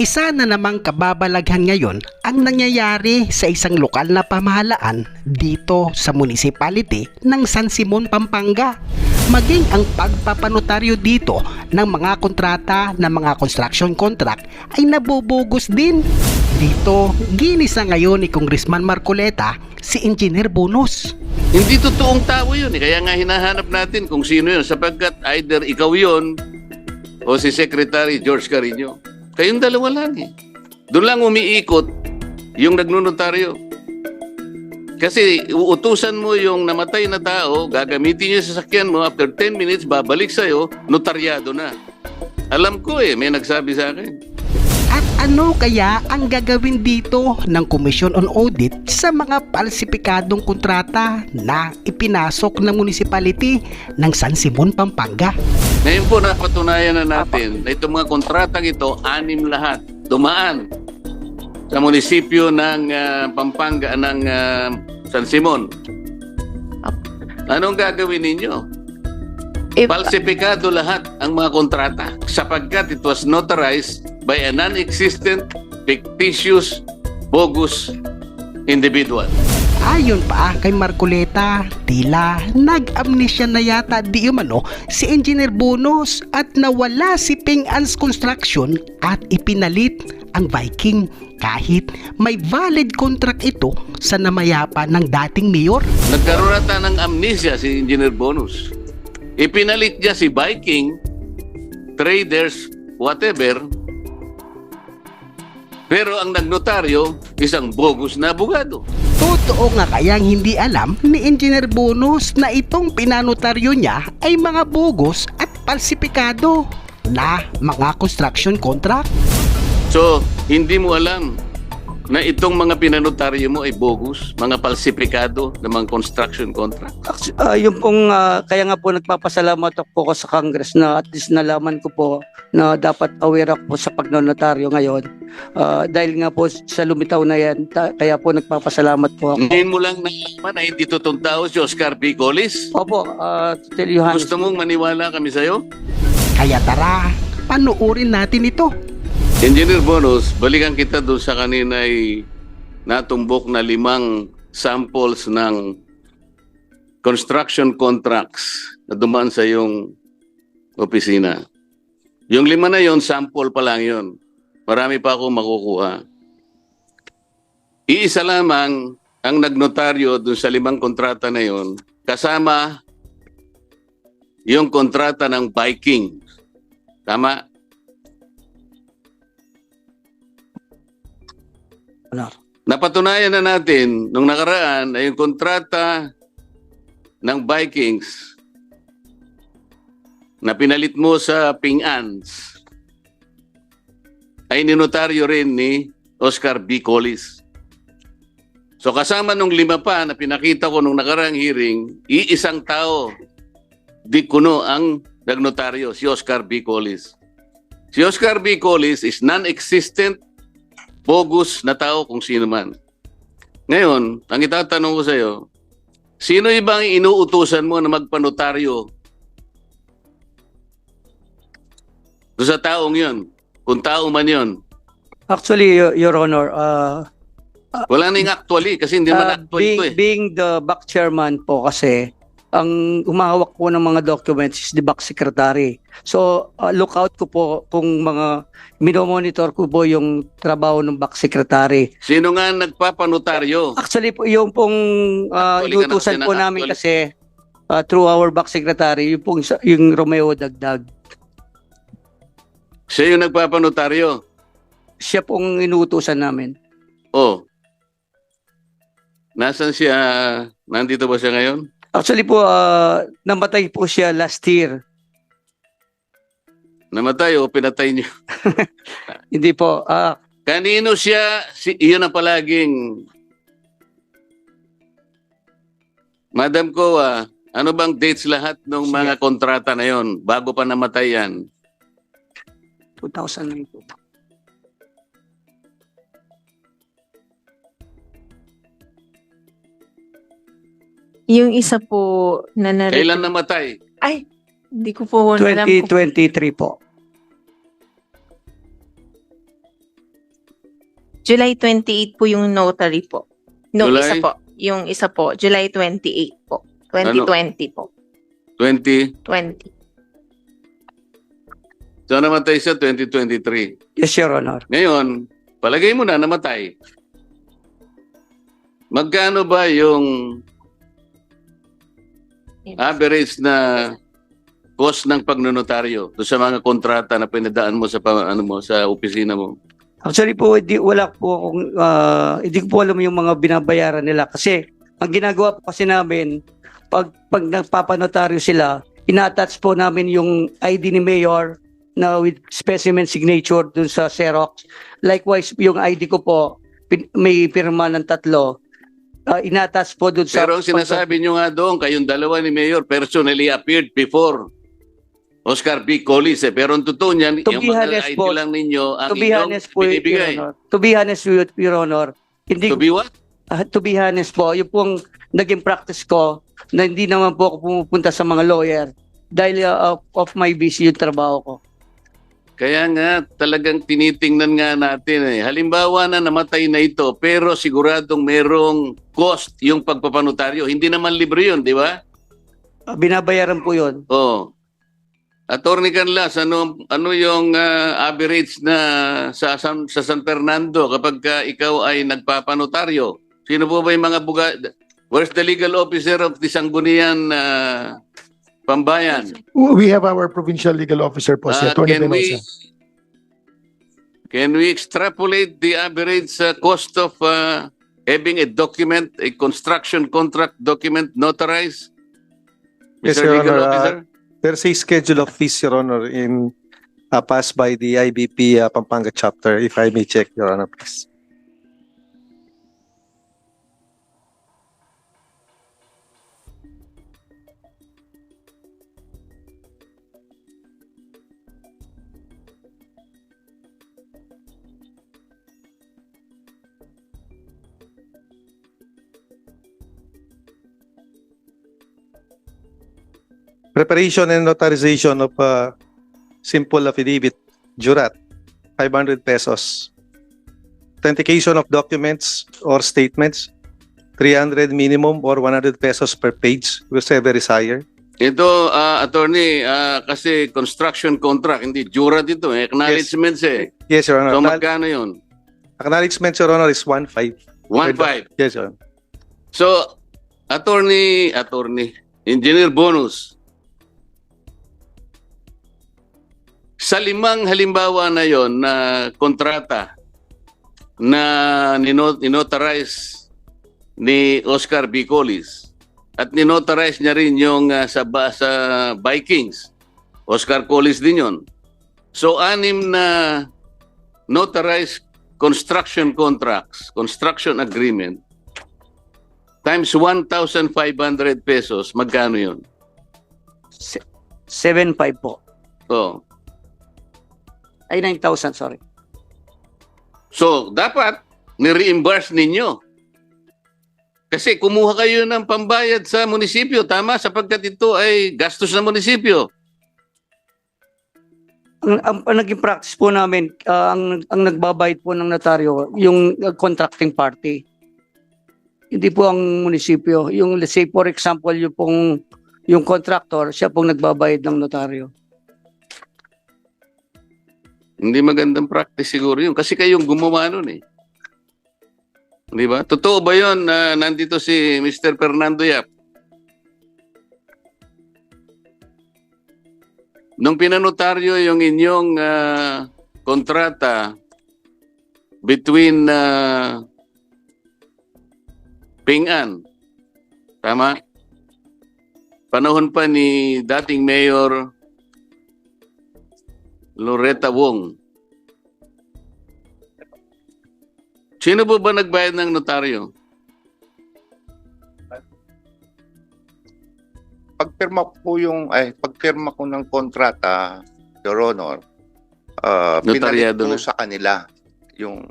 Isa na namang kababalaghan ngayon ang nangyayari sa isang lokal na pamahalaan dito sa municipality ng San Simon, Pampanga. Maging ang pagpapanotaryo dito ng mga kontrata ng mga construction contract ay nabubugos din. Dito, ginisa ngayon ni Congressman Marcoleta si Engineer Bonus. Hindi totoong tao yun. Eh. Kaya nga hinahanap natin kung sino yun. Sapagkat either ikaw yun o si Secretary George Carino. Kayong dalawa lang eh. Doon lang umiikot yung nagnunotaryo. Kasi uutusan mo yung namatay na tao, gagamitin niya sa sasakyan mo, after 10 minutes, babalik sa'yo, notaryado na. Alam ko eh, may nagsabi sa akin. Ano kaya ang gagawin dito ng Commission on Audit sa mga palsipikadong kontrata na ipinasok ng municipality ng San Simon, Pampanga? Ngayon po napatunayan na natin na itong mga kontratang ito, anim lahat, dumaan sa munisipyo ng ah, Pampanga ng ah, San Simon. Anong gagawin ninyo? If, Falsifikado lahat ang mga kontrata sapagkat it was notarized by a non-existent, fictitious, bogus individual. Ayon pa kay Marcoleta, tila nag-amnesia na yata di umano si Engineer Bonus at nawala si Ping An's Construction at ipinalit ang Viking kahit may valid contract ito sa namayapa ng dating mayor. Nagkaroon ata ng amnesia si Engineer Bonus. Ipinalit niya si Viking, traders, whatever. Pero ang nagnotaryo, isang bogus na abogado. Totoo nga kayang hindi alam ni Engineer Bonus na itong pinanotaryo niya ay mga bugos at palsipikado na mga construction contract. So, hindi mo alam na itong mga pinanotaryo mo ay bogus, mga palsipikado ng mga construction contract. Actu- ah, yung pong, ah, kaya nga po nagpapasalamat ako ko sa Congress na at least nalaman ko po na dapat aware ako po sa pagnonotaryo ngayon. Ah, dahil nga po sa lumitaw na yan, ta- kaya po nagpapasalamat po ako. Ngayon mo lang nalaman na hindi totoong tao si Oscar B. Collis. Opo, uh, to tell you honest, Gusto mong maniwala kami sa'yo? Kaya tara, panuorin natin ito. Engineer Bonus, balikan kita doon sa kanina ay natumbok na limang samples ng construction contracts na dumaan sa iyong opisina. Yung lima na yon sample pa lang yon. Marami pa akong makukuha. Iisa lamang ang nagnotaryo doon sa limang kontrata na yon kasama yung kontrata ng Viking. Tama? Honor. Napatunayan na natin nung nakaraan ay yung kontrata ng Vikings na pinalit mo sa Ping-Ans ay ninotaryo rin ni Oscar B. Collis. So kasama nung lima pa na pinakita ko nung nakaraang hearing, iisang tao di kuno ang nagnotaryo, si Oscar B. Collis. Si Oscar B. Collis is non-existent bogus na tao kung sino man. Ngayon, ang itatanong ko sa iyo, sino ibang inuutusan mo na magpanotaryo do sa taong yon? Kung tao man yon. Actually, Your, Your Honor, uh, Wala nang actually kasi hindi uh, man actual being, ito eh. being the back chairman po kasi, ang umahawak po ng mga documents is the back secretary. So, uh, look out ko po kung mga minomonitor ko po yung trabaho ng back secretary. Sino nga nagpapanotaryo? Actually po, yung pong uh, Actually na po na- namin actually- kasi uh, through our back secretary, yung pong yung Romeo Dagdag. Siya yung nagpapanotaryo. Siya pong inutusan namin. Oh. Nasaan siya? Nandito ba siya ngayon? Actually po, uh, namatay po siya last year. Namatay o pinatay niyo? Hindi po. ah Kanino siya? Si, iyon ang palaging... Madam Koa, ano bang dates lahat ng mga kontrata na yon bago pa namatay yan? 2009 po. Yung isa po na na Kailan namatay? Ay, hindi ko po alam kung 2023 po. July 28 po yung notary po. No, July? isa po. Yung isa po, July 28 po. 2020 po. 20. 20. So namatay siya 2023. Yes, Your Honor. Ngayon, palagay mo na namatay. Magkano ba yung average na cost ng pagnonotaryo do sa mga kontrata na pinadaan mo sa pa- ano mo sa opisina mo? Actually po, hindi, wala po akong, ah, hindi ko po alam yung mga binabayaran nila. Kasi, ang ginagawa po kasi namin, pag, pag nagpapanotaryo sila, ina-attach po namin yung ID ni Mayor na with specimen signature dun sa Xerox. Likewise, yung ID ko po, pin- may pirma ng tatlo. Ah, ina-attach po dun sa... Pero ang sinasabi nyo nga doon, kayong dalawa ni Mayor personally appeared before Oscar B. Collis eh. Pero ang totoo niyan, To yung mga po, lang ninyo ang To be inyong honest po, Your binibigay. Honor. To be honest, Your Your Honor. Hindi, To be what? Ah, to be honest po, yung pong naging practice ko na hindi naman po ako pumupunta sa mga lawyer dahil uh, of my busy yung trabaho ko. Kaya nga, talagang tinitingnan nga natin eh. Halimbawa na namatay na ito, pero siguradong merong cost yung pagpapanotaryo. Hindi naman libre yun, di ba? Ah, binabayaran po yun. Oo. Attorney Canlas, ano, ano yung ah, average na sa, San, sa San Fernando kapag ka ikaw ay nagpapanotaryo? Sino po ba yung mga buga... Where's the legal officer of the Sangguniang ah, Pambayan? We have our provincial legal officer po, si Atty. can we Penosa. can we extrapolate the average uh, cost of uh, having a document, a construction contract document notarized? Yes, Mr. Your Legal Honor, uh, Officer? There's a schedule of fees, Your Honor, in uh, passed by the IBP uh, Pampanga chapter, if I may check, Your Honor, please. Preparation and notarization of uh, simple affidavit, jurat, 500 pesos. Authentication of documents or statements, 300 minimum or 100 pesos per page, whichever is higher. Ito, ah, attorney, ah, kasi construction contract, hindi jurat ito, eh. acknowledgements eh. Yes, Your Honor. So magkano yun? Acknowledgement, Your Honor, is 1.5. 1.5. Yes, Your Honor. So, attorney, attorney, engineer bonus. Sa limang halimbawa na yon na kontrata na nino- ninotarize ni Oscar B. Collis at ninotarize niya rin yung ah, sa, sa Vikings. Oscar Collis din yon. So, anim na notarized construction contracts, construction agreement, times 1,500 pesos, magkano yun? Se- 7.5 po. Oh. Ay, 9,000, sorry. So, dapat ni-reimburse ninyo. Kasi kumuha kayo ng pambayad sa munisipyo, tama? Sapagkat ito ay gastos ng munisipyo. Ang, ang, ang naging practice po namin, ah, ang, ang nagbabayad po ng notaryo, yung uh, contracting party. Hindi po ang munisipyo. Yung, let's say, for example, yung pong, yung contractor, siya pong nagbabayad ng notaryo. Hindi magandang practice siguro yun. Kasi kayong gumawa nun eh. Di ba? Totoo ba yun na nandito si Mr. Fernando Yap? Nung pinanotaryo yung inyong ah, kontrata between uh, Ping-An, tama? Panahon pa ni dating Mayor Loretta Wong. Sino po ba nagbayad ng notaryo? pagpirma po yung ay pagpirma ko ng kontrata Your Honor uh, pinalit Notaryado po na. sa kanila yung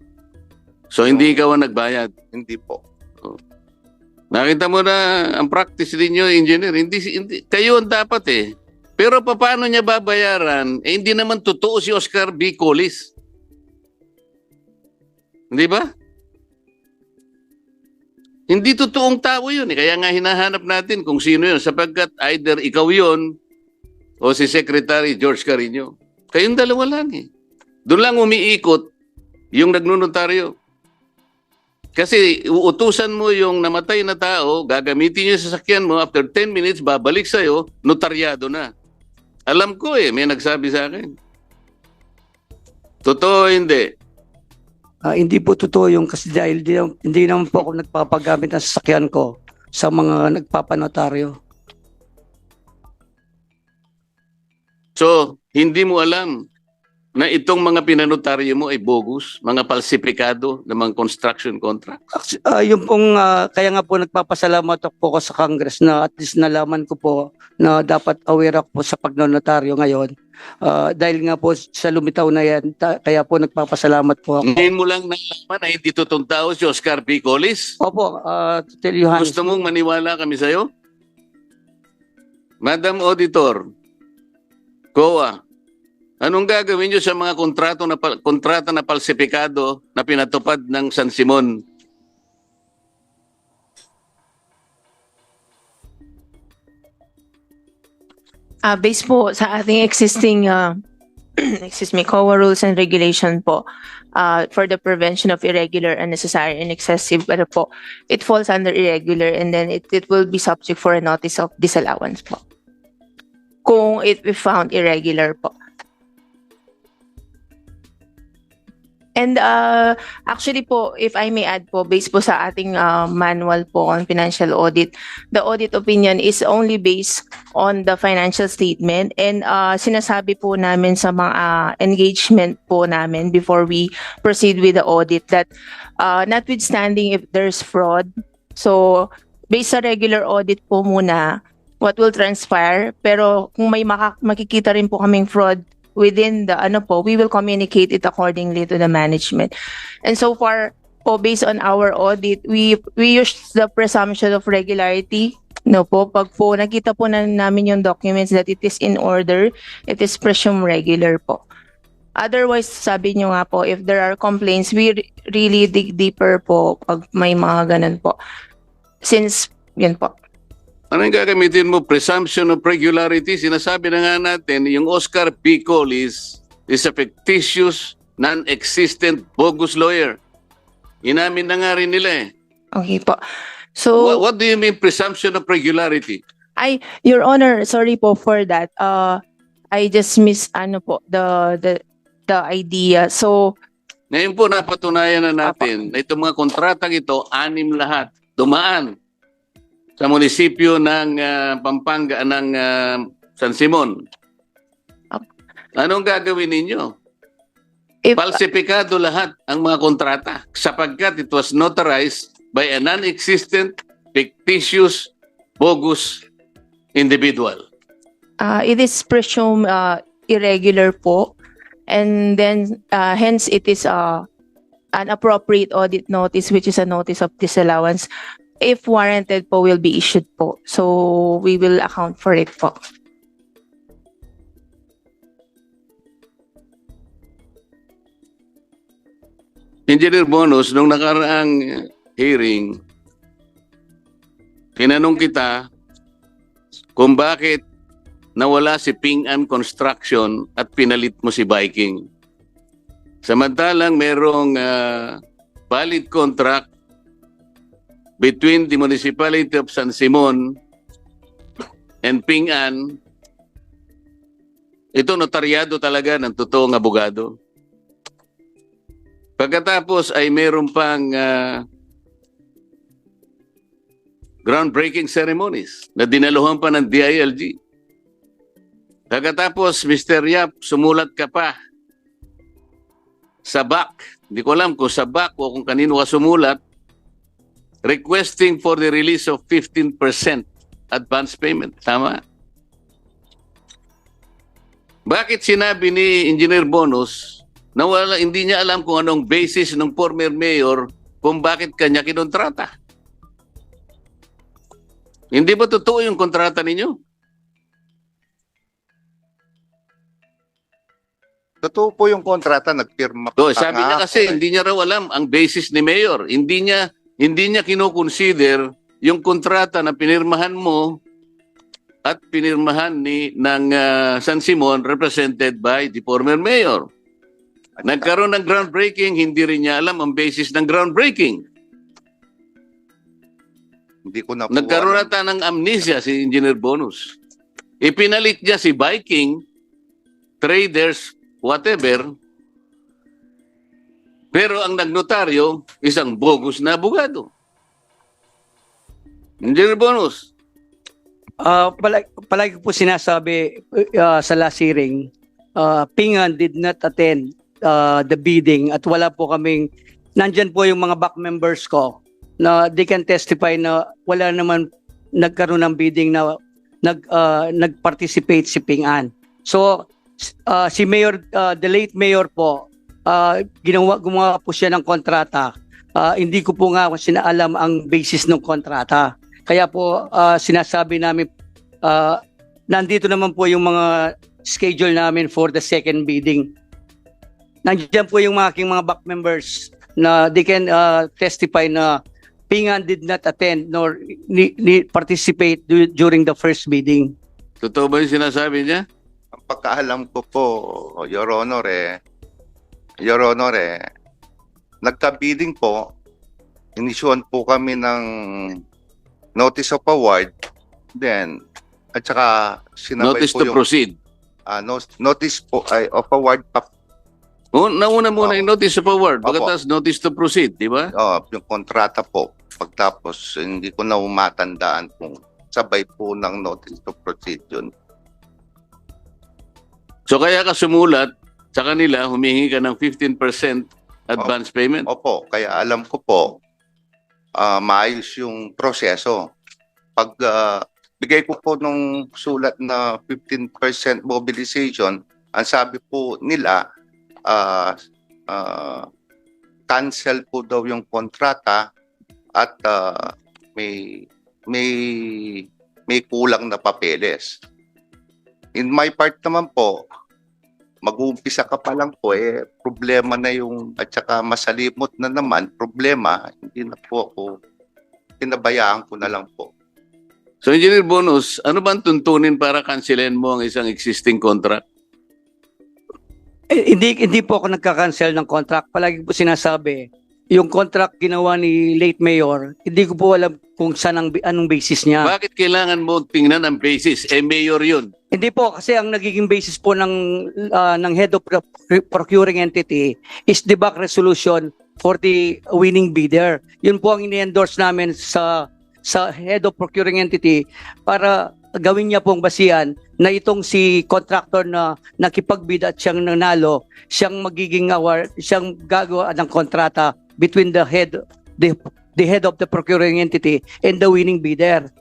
So hindi ikaw ang nagbayad. hindi po Nakita mo na ang practice ninyo, engineer. Hindi, hindi kayo ang dapat eh. Pero paano niya babayaran? Eh, hindi naman totoo si Oscar B. Collis. Hindi ba? Hindi totoong tao yun. Eh. Kaya nga hinahanap natin kung sino yun sapagkat either ikaw yun o si Secretary George Carino. Kayong dalawa lang eh. Doon lang umiikot yung nagnunotaryo. Kasi uutusan mo yung namatay na tao, gagamitin yung sasakyan mo, after 10 minutes, babalik sa'yo, notaryado na. Alam ko eh, may nagsabi sa akin. Totoo hindi. Ah, hindi po totoo yung kasi dahil di, hindi naman po ako nagpapagamit ng sasakyan ko sa mga nagpapanotaryo. So, hindi mo alam na itong mga pinanotaryo mo ay bogus, mga falsifikado ng mga construction contract. Actu- ah, yung pong, ah, kaya nga po nagpapasalamat ako po ako sa Congress na at least nalaman ko po na dapat aware ako po sa pagnonotaryo ngayon. Ah, dahil nga po sa lumitaw na yan, ta- kaya po nagpapasalamat po ako. Ngayon mo lang nalaman na hindi totoong tao si Oscar P. Collis. Opo, ah, to tell you honestly, Gusto mong maniwala kami sa'yo? Madam Auditor, COA, anong gagawin nyo sa mga kontrato na, kontrata na falsifikado na pinatupad ng San Simon? Ah, based po sa ating existing uh, excuse me, COA rules and regulation po uh, for the prevention of irregular, unnecessary, and excessive ano po, it falls under irregular and then it, it will be subject for a notice of disallowance po. Kung it be found irregular po. And uh, actually po, if I may add po, based po sa ating uh, manual po on financial audit, the audit opinion is only based on the financial statement. And uh, sinasabi po namin sa mga uh, engagement po namin before we proceed with the audit that uh, notwithstanding if there's fraud, so based sa regular audit po muna, what will transpire, pero kung may maka- makikita rin po kaming fraud within the ano po, we will communicate it accordingly to the management. And so far po, based on our audit, we we use the presumption of regularity No po, pag po nakita po na namin yung documents that it is in order, it is presumed regular po. Otherwise, sabi nyo nga po, if there are complaints, we re- really dig deeper po pag may mga ganun po. Since, yun po. Ano yung gagamitin mo? Presumption of regularity. Sinasabi na nga natin, yung Oscar P. Collis is a fictitious, non-existent, bogus lawyer. Inamin na nga rin nila eh. Okay po. So, What, what do you mean presumption of regularity? I, Your Honor, sorry po for that. Uh, I just miss, ano po, the, the, the idea. So, Ngayon po napatunayan na natin na itong mga kontratang ito, anim lahat, dumaan sa munisipyo ng ah, Pampanga, ng ah, San Simon. Anong gagawin ninyo? if, Falsifikado lahat ang mga kontrata sapagkat it was notarized by a non-existent, fictitious, bogus individual. uh, it is presumed uh, irregular po. And then, uh, hence, it is uh, an appropriate audit notice, which is a notice of disallowance. If warranted po, will be issued po. So, we will account for it po. Engineer Bonus, nung nakaraang hearing, tinanong kita kung bakit nawala si Ping An Construction at pinalit mo si Viking. Samantalang merong ah, valid contract between the Municipality of San Simon and Ping An. Ito notaryado talaga ng totoong abogado. Pagkatapos ay meron pang ah, groundbreaking ceremonies na dinaluhan pa ng DILG. Pagkatapos, Mr. Yap, sumulat ka pa sa BAC. Hindi ko alam kung sa BAC o kung kanino ka sumulat, requesting for the release of 15% advance payment. Tama? Bakit sinabi ni Engineer Bonus na wala, hindi niya alam kung anong basis ng former mayor kung bakit kanya kinontrata. Hindi ba totoo yung kontrata ninyo? Totoo po yung kontrata, nagpirma So, pa sabi nga niya kasi eh. hindi niya raw alam ang basis ni Mayor. Hindi niya hindi niya kino-consider yung kontrata na pinirmahan mo at pinirmahan ni ng ah, San Simon represented by the former mayor. Nagkaroon ng groundbreaking, hindi rin niya alam ang basis ng groundbreaking. Hindi ko na Nagkaroon nata ng amnesia si Engineer Bonus. Ipinalit niya si Viking, traders, whatever. Pero ang nagnotaryo, isang bogus na abogado. Engineer Bonus, Ah, palagi, palagi po sinasabi uh, sa last hearing, uh, Pingan did not attend uh, the bidding at wala po kaming, nandyan po yung mga back members ko na they can testify na wala naman nagkaroon ng bidding na nag, uh, nag-participate si Pingan. So, uh, si Mayor, uh, the late Mayor po, uh, ginawa, gumawa po siya ng kontrata. Uh, hindi ko po nga sinaalam ang basis ng kontrata. Kaya po ah, sinasabi namin ah, nandito naman po yung mga schedule namin for the second bidding. Nandiyan po yung mga aking mga back members na they can ah, testify na Pingan did not attend nor ni, ni participate du- during the first bidding. totoo ba yung sinasabi niya? Ang pagkaalam ko po, Your Honor eh, Your Honor eh, nagka-bidding po, inisyuan po kami ng notice of award, then, at saka sinabay Notice po to yung proceed. ah, no- notice po ay of award pa O, nauna muna Opo. yung notice of award, pagkatapos notice to proceed, di ba? oh, yung kontrata po. Pagtapos, hindi ko na umatandaan kung sabay po ng notice to proceed yun. So kaya ka sumulat sa kanila, humingi ka ng 15% advance payment. Opo, kaya alam ko po, ah, maayos yung proseso. Pag ah, bigay ko po nung sulat na 15% mobilization, ang sabi po nila, ah, ah, cancel po daw yung kontrata at ah, may may may kulang na papeles. In my part naman po, mag-uumpisa ka pa lang po, eh, problema na yung, at saka masalimot na naman, problema, hindi na po ako, pinabayaan ko na lang po. So Engineer Bonus, ano ba ang tuntunin para cancelin mo ang isang existing contract? Eh, hindi hindi po ako nagka-cancel ng contract. Palagi po sinasabi, yung contract ginawa ni late mayor, hindi ko po alam kung saan ang, anong basis niya. Bakit kailangan mo tingnan ang basis? Eh, mayor yun. Hindi po kasi ang nagiging basis po ng ah, ng head of procuring entity is the back resolution for the winning bidder. Yun po ang ini-endorse namin sa sa head of procuring entity para gawin niya pong basihan na itong si contractor na nakipagbid at siyang nanalo, siyang magiging award, siyang gagawa ng kontrata between the head the the head of the procuring entity and the winning bidder.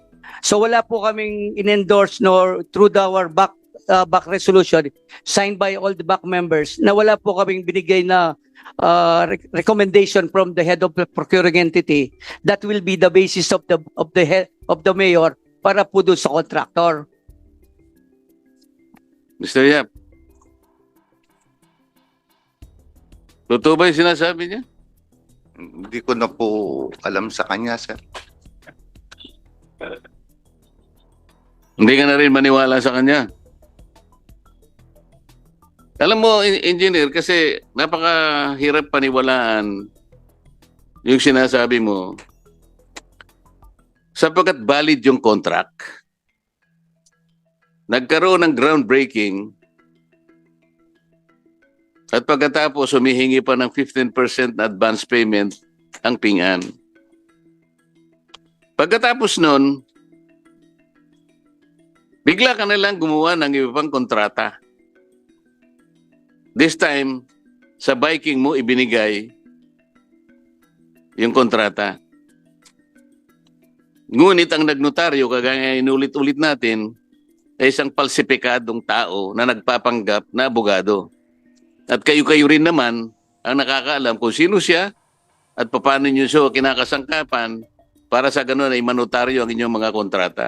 So wala po kaming in-endorse nor through the- our back uh, back resolution signed by all the back members na wala po kaming binigay na uh, rec- recommendation from the head of the procuring entity that will be the basis of the of the head of the mayor para po doon sa contractor. Mr. Yap. Totoo ba yung sinasabi niya? Hindi ko na po alam sa kanya, sir. Hindi ka na rin maniwala sa kanya. Alam mo, en- engineer, kasi napakahirap paniwalaan yung sinasabi mo sapagkat valid yung contract. Nagkaroon ng groundbreaking at pagkatapos humihingi pa ng 15% na advance payment ang pingan. Pagkatapos nun, bigla ka na lang gumawa ng iba pang kontrata. This time, sa biking mo ibinigay yung kontrata. Ngunit ang nagnotaryo, kagaya inulit-ulit natin, ay isang palsipikadong tao na nagpapanggap na abogado. At kayo-kayo rin naman ang nakakaalam kung sino siya at paano nyo siya kinakasangkapan para sa ganun ay manotaryo ang inyong mga kontrata.